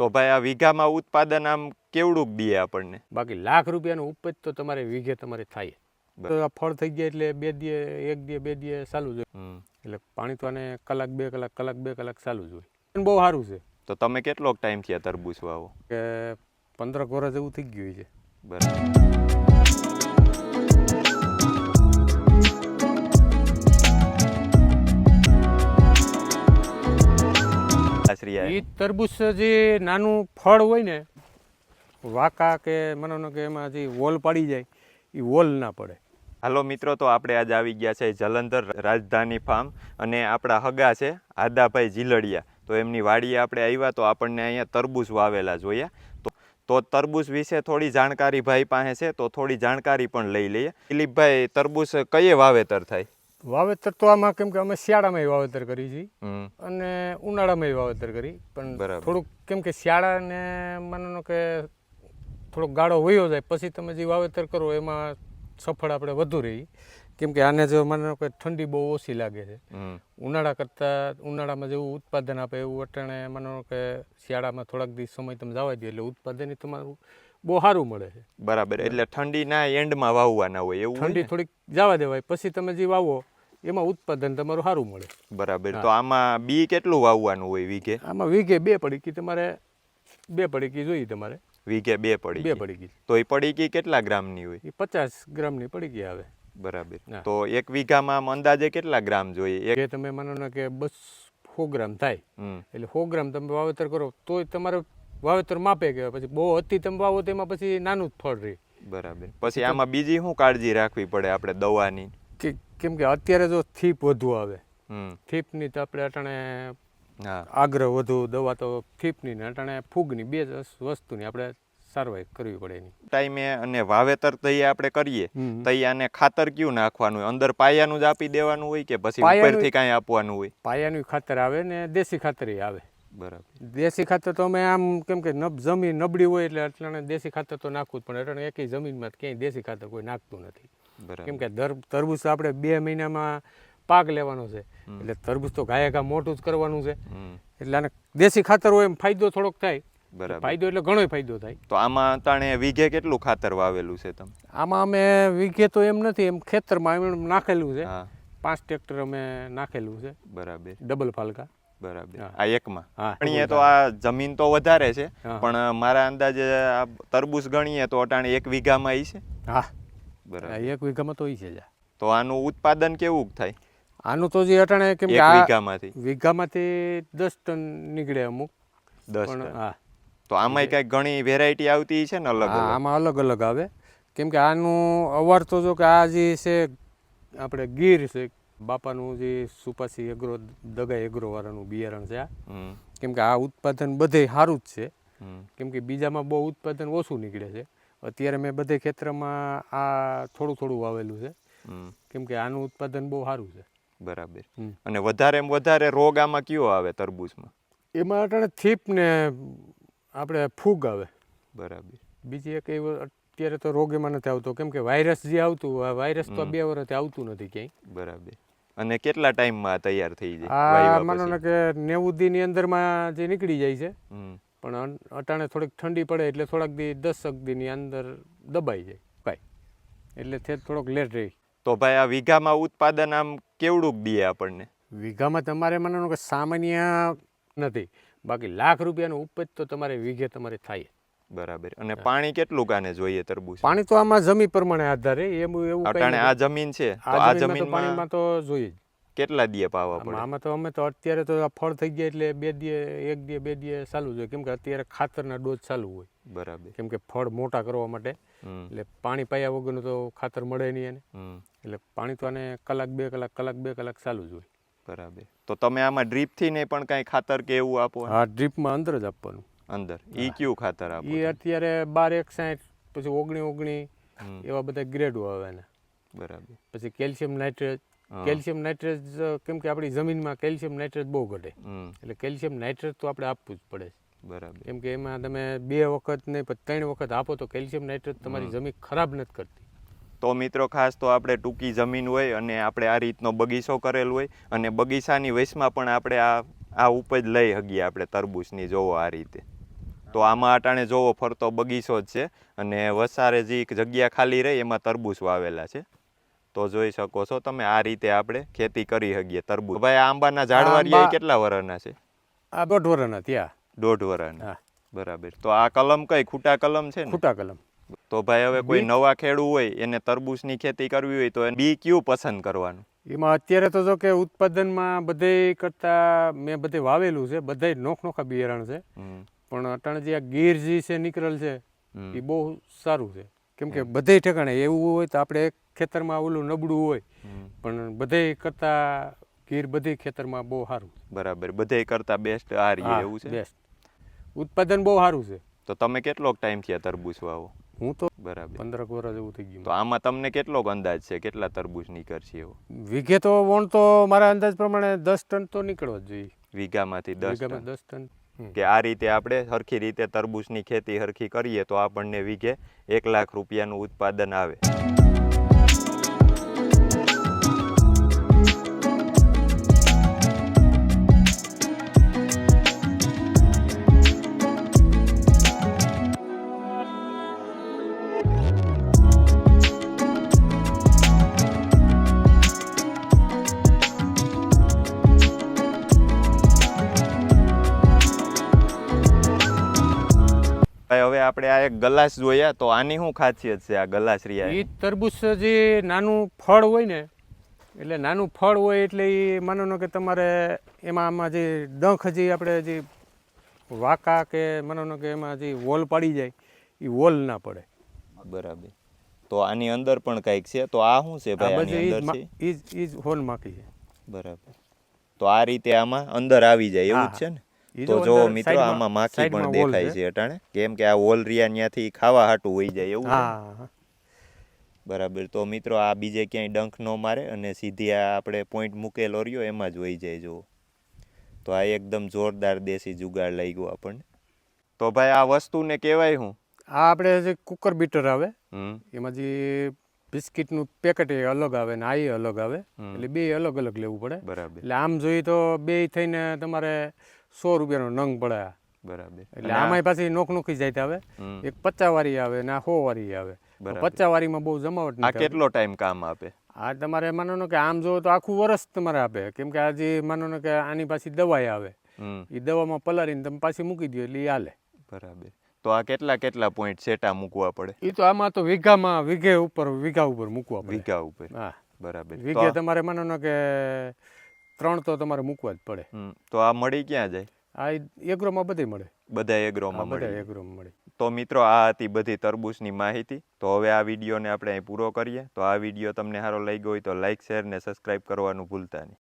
તો ભાઈ આ વીઘામાં ઉત્પાદન આમ કેવડુંક દે આપણને? બાકી લાખ રૂપિયાનું ઉપજ તો તમારે વીઘે તમારે થાય. તો આ ફળ થઈ ગયા એટલે બે દીએ એક દીએ બે દીએ ચાલુ જ હોય. એટલે પાણી તો આને કલાક બે કલાક કલાક બે કલાક ચાલુ જ હોય. બહુ સારું છે. તો તમે કેટલોક ટાઈમ થયા તરબૂચ વાવો? કે પંદર વર્ષ જેવું થઈ ગયું છે. બરાબર. આશરી એ તરબૂચ જે નાનું ફળ હોય ને વાકા કે મનો કે એમાં જે વોલ પડી જાય એ વોલ ના પડે. હાલો મિત્રો તો આપણે આજે આવી ગયા છે જલંધર રાજધાની ફાર્મ અને આપણા હગા છે આદાભાઈ જીલડિયા તો એમની વાડીએ આપણે આવ્યા તો આપણને અહીંયા તરબૂચ વાવેલા જોયા. તો તો તરબૂચ વિશે થોડી જાણકારી ભાઈ પાસે છે તો થોડી જાણકારી પણ લઈ લઈએ. દિલીપભાઈ તરબૂચ કયે વાવેતર થાય? વાવેતર તો આમાં કેમ કે અમે શિયાળામાં વાવેતર કરી છીએ અને ઉનાળામાં વાવેતર કરી. પણ. થોડુંક કેમ કે શિયાળાને માનો કે થોડોક ગાળો વયો જાય પછી તમે જે વાવેતર કરો એમાં સફળ આપણે વધુ રહી કેમ કે આને જો મને કે ઠંડી બહુ ઓછી લાગે છે. ઉનાળા કરતાં ઉનાળામાં જેવું ઉત્પાદન આપે એવું અટાણે માનો કે શિયાળામાં થોડાક દિવસ સમય તમે જવા દો એટલે ઉત્પાદન તમારું બહુ સારું મળે છે. બરાબર એટલે ઠંડીના એન્ડમાં વાવવાના હોય એવું ઠંડી થોડીક જવા દેવાય પછી તમે જે વાવો એમાં ઉત્પાદન તમારું સારું મળે. બરાબર તો આમાં બી કેટલું વાવવાનું હોય વીઘે? આમાં વીઘે બે પડીકી તમારે બે પડીકી જોઈએ તમારે. વીઘે બે પડી બે પડી પડીકી. તો એ પડીકી કેટલા ગ્રામની હોય? એ પચાસ ગ્રામની પડીકી આવે. બરાબર. તો એક વીઘામાં અંદાજે કેટલા ગ્રામ જોઈએ? એક તમે માનો ને કે બસ ગ્રામ થાય. એટલે સો ગ્રામ તમે વાવેતર કરો તોય તમારે વાવેતર માપે કહેવાય. પછી બહુ અતિ તમે વાવો તેમાં પછી નાનું જ ફળ રહે. બરાબર. પછી આમાં બીજી શું કાળજી રાખવી પડે આપણે દવાની? કે કેમ કે અત્યારે જો થીપ વધુ આવે. થીપની તો આપણે અટાણે આગ્રહ વધુ દવા તો થીપની ને અટાણે ફૂગની બે વસ્તુની આપણે સારવાર કરવી પડે એની. ટાઈમે અને વાવેતર તઈ આપણે કરીએ. તઈ આને ખાતર કયું નાખવાનું? હોય અંદર પાયાનું જ આપી દેવાનું હોય કે પછી ઉપરથી કાંઈ આપવાનું હોય? પાયાનું ખાતર આવે ને દેશી ખાતર આવે. બરાબર. દેશી ખાતર તો અમે આમ કેમ કે નબ જમીન નબળી હોય એટલે અટલાણે દેશી ખાતર તો નાખવું જ પણ અટાણે એકેય જમીનમાં ક્યાંય દેશી ખાતર કોઈ નાખતું નથી. બરાબર. કેમ કે દર તરબૂચ આપણે બે મહિનામાં પાક લેવાનો છે. એટલે તરબૂચ તો ગાયે ઘા મોટું જ કરવાનું છે. એટલે આને દેશી ખાતર હોય એમ ફાયદો થોડોક થાય. બરાબર. ફાયદો એટલે ઘણો ફાયદો થાય. તો આમાં તાણે વીઘે કેટલું ખાતર વાવેલું છે તમે? આમાં અમે વીઘે તો એમ નથી એમ ખેતરમાં એમ નાખેલું છે. પાંચ ટ્રેક્ટર અમે નાખેલું છે. બરાબર. ડબલ ફાલકા. બરાબર. આ એકમાં? ગણીએ તો આ જમીન તો વધારે છે. પણ મારા અંદાજે આ તરબૂચ ગણીએ તો અટાણે એક વીઘામાં ઈ છે? હા. બરાબર. એક વીઘામાં તો ઈ છે તો આનું ઉત્પાદન કેવું થાય? આનું તો જે અટાણે કેમ કે વીઘામાંથી. વીઘામાંથી દસ ટન નીકળે અમુક. દસ ટન. હા. તો આમાંય કંઈક ઘણી વેરાયટી આવતી છે ને અલગ આમાં અલગ અલગ આવે. કેમ કે આનું અવાર તો જો કે આ જે છે આપણે ગીર છે બાપાનું જે સુપાસી એગ્રો દગા એગ્રો વાળાનું બિયારણ છે આ. કેમ કે આ ઉત્પાદન બધે સારું જ છે. કેમ કે બીજામાં બહુ ઉત્પાદન ઓછું નીકળે છે. અત્યારે મેં બધે ખેતરમાં આ થોડું થોડું વાવેલું છે. કેમ કે આનું ઉત્પાદન બહુ સારું છે. બરાબર. અને વધારે વધારે રોગ આમાં કયો આવે તરબૂચમાં? એમાં અટાણે થીપ ને આપણે ફૂગ આવે. બરાબર. બીજી એક એવો અત્યારે તો રોગ એમાં નથી આવતો. કેમ કે વાયરસ જે આવતું આ વાયરસ તો બે વર્ષથી આવતું નથી ક્યાંય. બરાબર. અને કેટલા ટાઈમમાં તૈયાર થઈ જાય આ માનો ને કે નેવું દી ની અંદરમાં જે નીકળી જાય છે પણ અટાણે થોડીક ઠંડી પડે એટલે થોડાક દી દસક દીની અંદર દબાઈ જાય ભાઈ એટલે તે થોડોક લેટ રહી. તો ભાઈ આ વીઘામાં ઉત્પાદન આમ કેવડુંક દે આપણને? વીઘામાં તમારે માનો કે સામાન્ય નથી. બાકી લાખ રૂપિયાનું ઉપજ તો તમારે વીઘે તમારે થાય. બરાબર. અને પાણી કેટલું કાને જોઈએ તરબૂચ? પાણી તો આમાં જમીન પ્રમાણે આધારે એવું એવું અટાણે આ જમીન છે આ જમીનમાં પાણીમાં તો જોઈએ કેટલા દીએ પાવા પડે? આમાં તો અમે તો અત્યારે તો આ ફળ થઈ ગયા એટલે બે દીએ એક દીએ બે દીએ ચાલુ જોઈએ કેમ કે અત્યારે ખાતરના ડોઝ ચાલુ હોય. બરાબર. કેમ કે ફળ મોટા કરવા માટે. એટલે પાણી પાયા વગરનું તો ખાતર મળે નહીં એને. એટલે પાણી તો આને કલાક બે કલાક કલાક બે કલાક ચાલુ જ હોય. બરાબર. તો તમે આમાં ડ્રીપથી ને પણ કઈ ખાતર કે એવું આપો આ ડ્રીપમાં અંદર જ આપવાનું. અંદર. ઈ કયું ખાતર આપો એ અત્યારે બાર એક સાઠ પછી ઓગણી ઓગણી એવા બધા ગ્રેડો આવે ને બરાબર. પછી કેલ્શિયમ નાઇટ્રેટ કેલ્શિયમ નાઇટ્રેટ કેમ કે આપણી જમીનમાં કેલ્શિયમ નાઇટ્રેટ બહુ ઘટે. એટલે કેલ્શિયમ નાઇટ્રેટ તો આપણે આપવું જ પડે. બરાબર. કેમ કે એમાં તમે બે વખત નહીં પણ ત્રણ વખત આપો તો કેલ્શિયમ નાઇટ્રેટ તમારી જમીન ખરાબ નથી કરતી. તો મિત્રો ખાસ તો આપણે ટૂંકી જમીન હોય અને આપણે આ રીતનો બગીચો કરેલ હોય અને બગીચાની વયસમાં પણ આપણે આ આ ઉપજ લઈ શકીએ આપણે તરબૂચની જોવો આ રીતે. તો આમાં અટાણે જોવો ફરતો બગીચો જ છે અને વસારે જે જગ્યા ખાલી રહી એમાં તરબૂચ વાવેલા છે. તો જોઈ શકો છો તમે આ રીતે આપણે ખેતી કરી શકીએ તરબૂચ. ભાઈ આ આંબાના ઝાડવા કેટલા વરના છે? આ દોઢ વરના ત્યાં દોઢ વરના. બરાબર. તો આ કલમ કઈ? ખૂટા કલમ છે ને? ખૂટા કલમ. તો ભાઈ હવે કોઈ નવા ખેડૂ હોય એને તરબૂચની ખેતી કરવી હોય તો એને બી કયું પસંદ કરવાનું? એમાં અત્યારે તો જો કે ઉત્પાદનમાં બધે કરતા મેં બધે વાવેલું છે બધે નોખ નોખા બિયારણ છે. પણ અટાણે જે આ ગીર જે છે નીકળેલ છે એ બહુ સારું છે. કેમ કે બધે ઠેકાણે એવું હોય તો આપણે ખેતરમાં ઓલું નબળું હોય પણ બધે કરતા ગીર બધી ખેતરમાં બહુ સારું બરાબર. બધે કરતા બેસ્ટ આ રહી એવું છે? બેસ્ટ ઉત્પાદન બહુ સારું છે. તો તમે કેટલોક ટાઈમ થયા તરબૂચ વાવો? હું તો બરાબર. પંદરક વર્ષ એવું થઈ ગયું. તો આમાં તમને કેટલો અંદાજ છે? કેટલા તરબૂચ નીકળશે એવો? વીઘે તો વણ તો મારા અંદાજ પ્રમાણે દસ ટન તો નીકળવો જ જોઈએ. વીઘામાંથી દસ ટન? દસ ટન કે આ રીતે આપણે સરખી રીતે તરબૂચની ખેતી સરખી કરીએ તો આપણને વીઘે એક લાખ રૂપિયાનું ઉત્પાદન આવે. હવે આપણે આ એક ગલાસ જોયા તો આની શું ખાસિયત છે આ ગલાસ એ તરબૂચ જે નાનું ફળ હોય ને એટલે નાનું ફળ હોય એટલે એ માનો કે તમારે એમાં આમાં જે ડંખ જે આપણે જે વાકા કે માનો કે એમાં જે વોલ પડી જાય એ વોલ ના પડે. બરાબર. તો આની અંદર પણ કંઈક છે? તો આ શું છે ભાઈ આની અંદર છે? ઈ જ હોલ માખી છે. બરાબર. તો આ રીતે આમાં અંદર આવી જાય એવું જ છે ને? તો જો જો મિત્રો આમાં માખી પણ દેખાય છે. અટાણે. કેમ કે આ ઓલ રિયા ત્યાંથી ખાવા હાટું હોઈ જાય એવું. બરાબર. તો મિત્રો આ બીજે ક્યાંય ડંખ ન મારે અને સીધી આ આપણે પોઈન્ટ મૂકેલો રહ્યો એમાં જ વહી જાય જુઓ. તો આ એકદમ જોરદાર દેશી જુગાડ લઈ ગયો આપણને. તો ભાઈ આ વસ્તુને કહેવાય હું આ આપણે જે કુકર બીટર આવે હમ. એમાં જે બિસ્કિટનું પેકેટ એ અલગ આવે ને આ અલગ આવે. એટલે બે અલગ અલગ લેવું પડે. બરાબર. એટલે આમ જોઈએ તો બે થઈને તમારે સો રૂપિયાનો નંગ પડે બરાબર. એટલે આમાંય પાછી નોક નોખી જાય હવે. એક પચાસ વાળી આવે ને આ સો વાળી આવે. પચાસ વાળીમાં બહુ જમાવટ આ કેટલો ટાઈમ કામ આપે? આ તમારે માનો ને કે આમ જોવો તો આખું વરસ તમારે આપે. કેમ કે આજે માનો ને કે આની પાછી દવાઈ આવે. એ દવામાં પલાળીને તમે પાછી મૂકી દો એટલે એ હાલે. બરાબર. તો આ કેટલા કેટલા પોઈન્ટ સેટા મૂકવા પડે? એ તો આમાં તો વીઘામાં વીઘે ઉપર વીઘા ઉપર મૂકવા પડે. વીઘા ઉપર. હા. બરાબર. વીઘે તમારે માનો ને કે ત્રણ તો તમારે મૂકવા જ પડે. તો આ મળી ક્યાં જાય? આ એગ્રોમાં બધે મળે. બધા એગ્રોમાં બધા એગ્રોમાં મળે તો મિત્રો આ હતી બધી તરબૂચની માહિતી. તો હવે આ વિડીયોને આપણે અહીં પૂરો કરીએ. તો આ વીડિયો તમને સારો લાગ્યો હોય તો લાઇક શેર ને સબસ્ક્રાઇબ કરવાનું ભૂલતા નહીં.